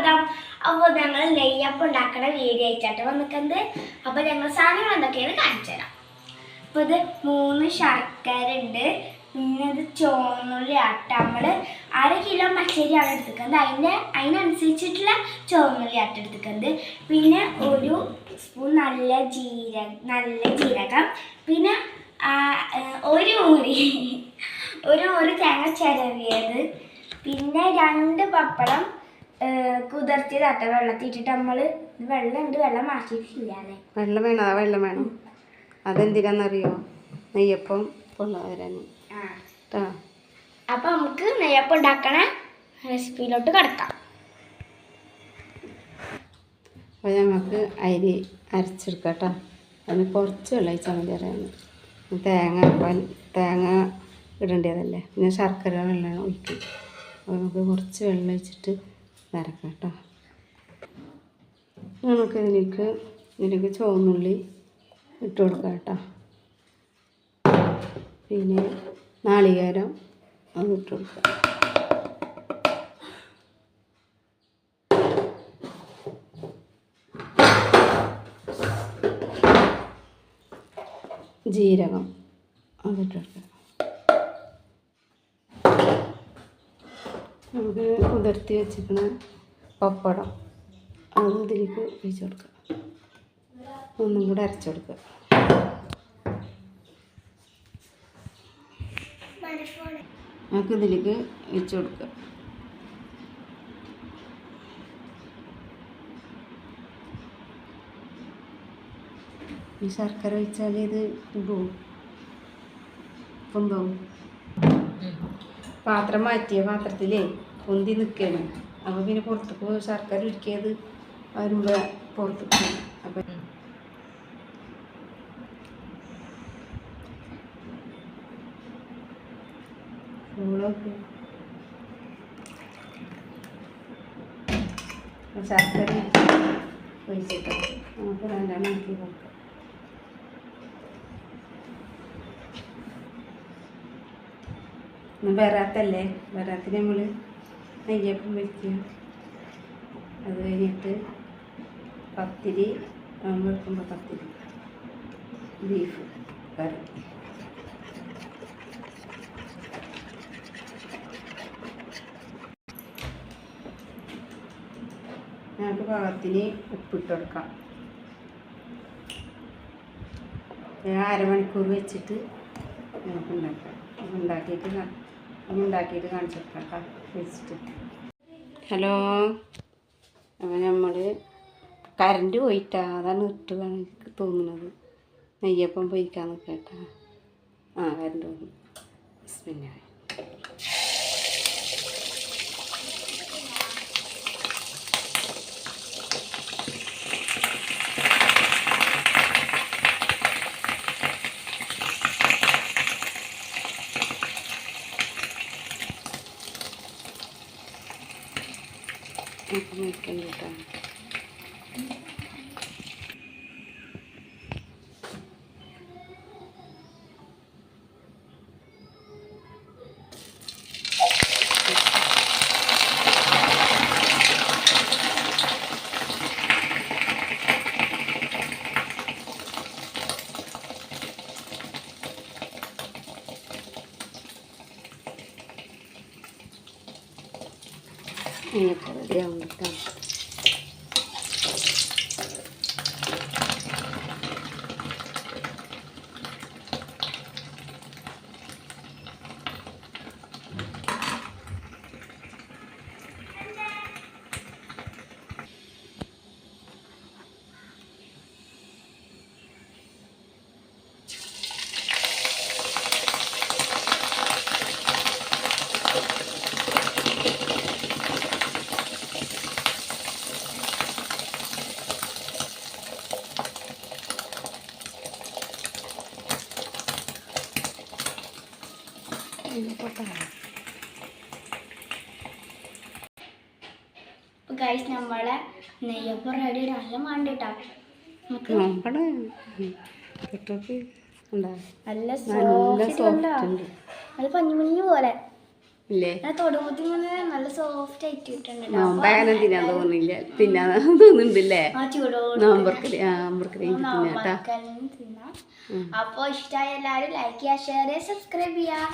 സ്വാഗതം അപ്പോൾ ഞങ്ങൾ നെയ്യപ്പം ഉണ്ടാക്കണ വീഡിയോ ആയിട്ടാണ് വന്നിക്കുന്നത് അപ്പോൾ ഞങ്ങൾ സാധനങ്ങൾ എന്തൊക്കെയാണ് കാണിച്ചു തരാം. അപ്പോൾ ഇത് മൂന്ന് ശർക്കര ഉണ്ട്. പിന്നെ ഇത് ചുവന്നുള്ളി ആട്ട. നമ്മൾ അര കിലോ പച്ചരിയാണ് എടുത്തിക്കുന്നത് അതിന്റെ അതിനനുസരിച്ചിട്ടുള്ള ചുവന്നുള്ളി ആട്ട എടുത്തിക്കുന്നത് പിന്നെ ഒരു സ്പൂൺ നല്ല ജീരകം നല്ല ജീരകം. പിന്നെ ഒരു മുറി ഒരു ഒരു തേങ്ങ ചിരവിയത്. പിന്നെ രണ്ട് പപ്പടം. കുതിർത്തിയതാട്ട വെള്ളത്തിട്ടിട്ട് നമ്മൾ വെള്ളം ഉണ്ട് വെള്ളം മാറ്റിയിട്ടില്ല അല്ലേ? വെള്ളം വേണം? ആ വെള്ളം വേണം. അതെന്തിനാന്നറിയോ? നെയ്യപ്പം കൊണ്ടുവരാൻ കേട്ടോ അപ്പൊ നമുക്ക് നെയ്യപ്പം ഉണ്ടാക്കണ റെസിപ്പിയിലോട്ട് കിടക്കാം. അപ്പോൾ നമുക്ക് അരി അരച്ചെടുക്കാം കേട്ടോ അതിന് കുറച്ച് വെള്ളം ഒഴിച്ചാൽ മതി തേങ്ങ തേങ്ങ ഇടേണ്ടതല്ലേ? പിന്നെ ശർക്കര വെള്ളം ഒഴിക്കും. അപ്പോൾ നമുക്ക് കുറച്ച് വെള്ളം ഒഴിച്ചിട്ട് ഇതരക്കാം കേട്ടോ നമുക്ക് ഇതിലേക്ക് ചുവന്നുള്ളി ഇട്ട് കൊടുക്കാം കേട്ടോ പിന്നെ നാളികേരം അത് ഇട്ട് കൊടുക്കാം. ജീരകം അതിട്ട് കൊടുക്കാം. നമുക്ക് കുതിർത്തി വെച്ചിരിക്കുന്ന പപ്പടം. അത് ഇതിലേക്ക് ഒഴിച്ച് കൊടുക്കുക. ഒന്നും കൂടെ അരച്ചു കൊടുക്കുക. നമുക്ക് ഇതിലേക്ക് ഒഴിച്ചു കൊടുക്കുക. ഈ ശർക്കര ഒഴിച്ചാൽ ഇത് ഇടും പൊന്തോ പാത്രം മാറ്റിയ പാത്രത്തിലേ പൊന്തി നിൽക്കുകയാണ് അപ്പോൾ പിന്നെ പുറത്തേക്ക് ശർക്കര ഒരുക്കിയത് വരുമ്പോൾ പുറത്തേക്ക് അപ്പം ചൂടൊക്കെ ശർക്കര ഒഴിച്ചിട്ട് നമുക്ക് രണ്ടെണ്ണം ആക്കി കൊടുക്കാം. ഇന്ന് വരാത്തല്ലേ? വരാത്തിന് നമ്മൾ നെയ്യപ്പം വയ്ക്കുക അത് കഴിഞ്ഞിട്ട് പത്തിരി വെക്കുമ്പോൾ പത്തിരി ബീഫ് കറി ഞങ്ങൾക്ക് പാകത്തിന് ഉപ്പിട്ട് കൊടുക്കാം. അരമണിക്കൂർ വെച്ചിട്ട് നമുക്ക് ഉണ്ടാക്കാം. ഉണ്ടാക്കിയിട്ട് ഹലോ. അവ നമ്മൾ കറണ്ട് പോയിട്ടാ അതാണ് ഇട്ട് എനിക്ക് തോന്നുന്നത്. നെയ്യപ്പം പോയിക്കാൻ കേട്ടാ ആ കറണ്ട് വന്നു പിന്നെ നമുക്ക് നിൽക്കാൻ കേട്ടോ ഇനിയിപ്പോൾ റെഡിയാവും കേട്ടോ പറയാം ഗൈസ് നമ്മളെ നെയ്യപ്പം റെഡി നല്ല മാണ്ടിട്ടാ. നമുക്ക് നമ്മുടെ നല്ല സോഫ്റ്റ് അത് പഞ്ഞിമഞ്ഞ് പോലെ. ഇല്ലേ? തൊടുമ്പത്തി നല്ല സോഫ്റ്റ് ആയിട്ട് തിന്നാൻ തിന്നാൻ തോന്നുന്നുണ്ടല്ലേ? തിന്നാട്ടാ അപ്പോൾ ഇഷ്ടമായ എല്ലാവരും ലൈക്ക് ചെയ്യുക ഷെയർ ചെയ്യുക സബ്സ്ക്രൈബ് ചെയ്യുക.